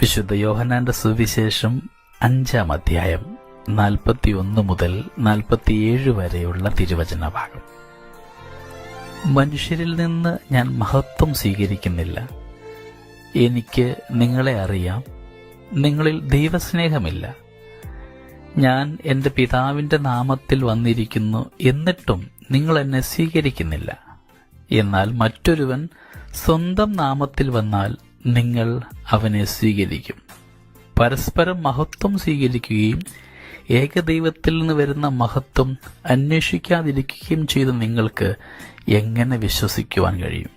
വിശുദ്ധ യോഹനാന്റെ സുവിശേഷം അഞ്ചാം അധ്യായം നാൽപ്പത്തിയൊന്ന് മുതൽ നാൽപ്പത്തിയേഴ് വരെയുള്ള തിരുവചന ഭാഗം മനുഷ്യരിൽ നിന്ന് ഞാൻ മഹത്വം സ്വീകരിക്കുന്നില്ല. എനിക്ക് നിങ്ങളെ അറിയാം. നിങ്ങളിൽ ദൈവസ്നേഹമില്ല. ഞാൻ എന്റെ പിതാവിന്റെ നാമത്തിൽ വന്നിരിക്കുന്നു എന്നിട്ടും നിങ്ങൾ എന്നെ സ്വീകരിക്കുന്നില്ല. എന്നാൽ മറ്റൊരുവൻ സ്വന്തം നാമത്തിൽ വന്നാൽ നിങ്ങൾ അവനെ സ്വീകരിക്കും. പരസ്പരം മഹത്വം സ്വീകരിക്കുകയും ഏകദൈവത്തിൽ നിന്ന് വരുന്ന മഹത്വം അന്വേഷിക്കാതിരിക്കുകയും ചെയ്ത നിങ്ങൾക്ക് എങ്ങനെ വിശ്വസിക്കുവാൻ കഴിയും?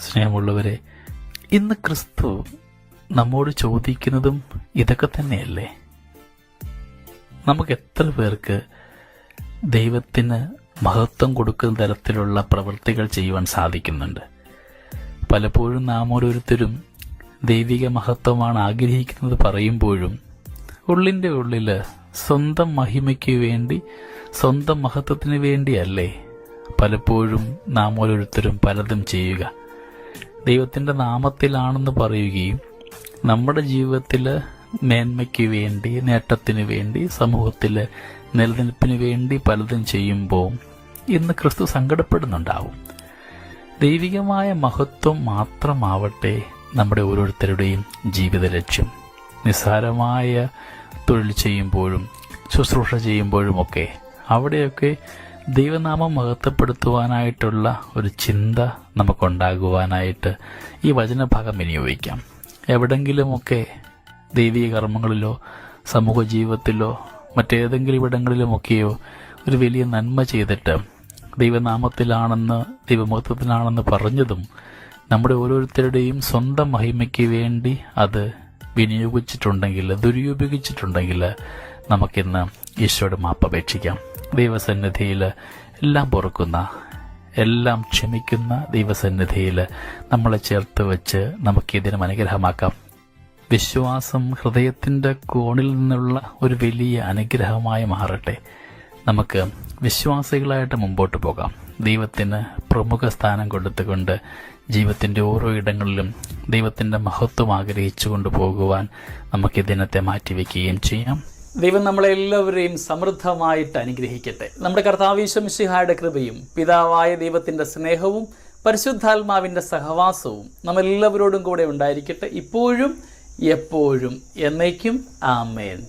സ്നേഹമുള്ളവരെ ഇന്ന് ക്രിസ്തു നമ്മോട് ചോദിക്കുന്നതും ഇതൊക്കെ തന്നെയല്ലേ? നമുക്ക് എത്ര പേർക്ക് ദൈവത്തിന് മഹത്വം കൊടുക്കുന്ന തരത്തിലുള്ള പ്രവൃത്തികൾ ചെയ്യുവാൻ സാധിക്കുന്നുണ്ട്? പലപ്പോഴും നാം ഓരോരുത്തരും ദൈവിക മഹത്വമാണ് ആഗ്രഹിക്കുന്നത് പറയുമ്പോഴും ഉള്ളിന്റെ ഉള്ളിൽ സ്വന്തം മഹിമയ്ക്ക് വേണ്ടി സ്വന്തം മഹത്വത്തിന് വേണ്ടിയല്ലേ പലപ്പോഴും നാം ഓരോരുത്തരും പലതും ചെയ്യുക. ദൈവത്തിന്റെ നാമത്തിലാണെന്ന് പറയുകയും നമ്മുടെ ജീവിതത്തിൽ മേന്മയ്ക്ക് വേണ്ടി നേട്ടത്തിന് വേണ്ടി സമൂഹത്തിൽ നിലനിൽപ്പിന് വേണ്ടി പലതും ചെയ്യുമ്പോൾ ഇന്ന് ക്രിസ്തു സങ്കടപ്പെടുന്നുണ്ടാവും. ദൈവികമായ മഹത്വം മാത്രമാവട്ടെ നമ്മുടെ ഓരോരുത്തരുടെയും ജീവിത ലക്ഷ്യം. നിസ്സാരമായ തൊഴിൽ ചെയ്യുമ്പോഴും ശുശ്രൂഷ ചെയ്യുമ്പോഴുമൊക്കെ അവിടെയൊക്കെ ദൈവനാമം മഹത്വപ്പെടുത്തുവാനായിട്ടുള്ള ഒരു ചിന്ത നമുക്കുണ്ടാകുവാനായിട്ട് ഈ വചനഭാഗം വിനിയോഗിക്കാം എവിടെങ്കിലുമൊക്കെ ദൈവിക കർമ്മങ്ങളിലോ സമൂഹ ജീവിതത്തിലോ മറ്റേതെങ്കിലും ഇവിടങ്ങളിലുമൊക്കെയോ ഒരു വലിയ നന്മ ചെയ്തിട്ട് ദൈവനാമത്തിലാണെന്ന് ദൈവമഹത്വത്തിലാണെന്ന് പറഞ്ഞതും നമ്മുടെ ഓരോരുത്തരുടെയും സ്വന്തം മഹിമയ്ക്ക് വേണ്ടി അത് വിനിയോഗിച്ചിട്ടുണ്ടെങ്കിൽ ദുരുപയോഗിച്ചിട്ടുണ്ടെങ്കിൽ നമുക്കിന്ന് ഈശോയുടെ മാപ്പപേക്ഷിക്കാം ദൈവസന്നിധിയിൽ എല്ലാം പൊറുക്കുന്ന എല്ലാം ക്ഷമിക്കുന്ന ദൈവസന്നിധിയിൽ നമ്മളെ ചേർത്ത് വെച്ച് നമുക്കിതിനും അനുഗ്രഹമാക്കാം. വിശ്വാസം ഹൃദയത്തിന്റെ കോണിൽ നിന്നുള്ള ഒരു വലിയ അനുഗ്രഹമായി മാറട്ടെ. നമുക്ക് വിശ്വാസികളായിട്ട് മുമ്പോട്ട് പോകാം. ദൈവത്തിന് പ്രമുഖ സ്ഥാനം കൊടുത്തുകൊണ്ട് ജീവിതത്തിന്റെ ഓരോ ഇടങ്ങളിലും ദൈവത്തിന്റെ മഹത്വം ആഗ്രഹിച്ചു കൊണ്ടുപോകുവാൻ നമുക്ക് ഈ ദിനത്തെ മാറ്റിവെക്കുകയും ചെയ്യാം. ദൈവം നമ്മളെല്ലാവരെയും സമൃദ്ധമായിട്ട് അനുഗ്രഹിക്കട്ടെ. നമ്മുടെ കർത്താവീശംസിഹായുടെ കൃപയും പിതാവായ ദൈവത്തിന്റെ സ്നേഹവും പരിശുദ്ധാത്മാവിന്റെ സഹവാസവും നമ്മളെല്ലാവരോടും കൂടെ ഉണ്ടായിരിക്കട്ടെ. ഇപ്പോഴും എപ്പോഴും എന്നേക്കും. ആമേൻ.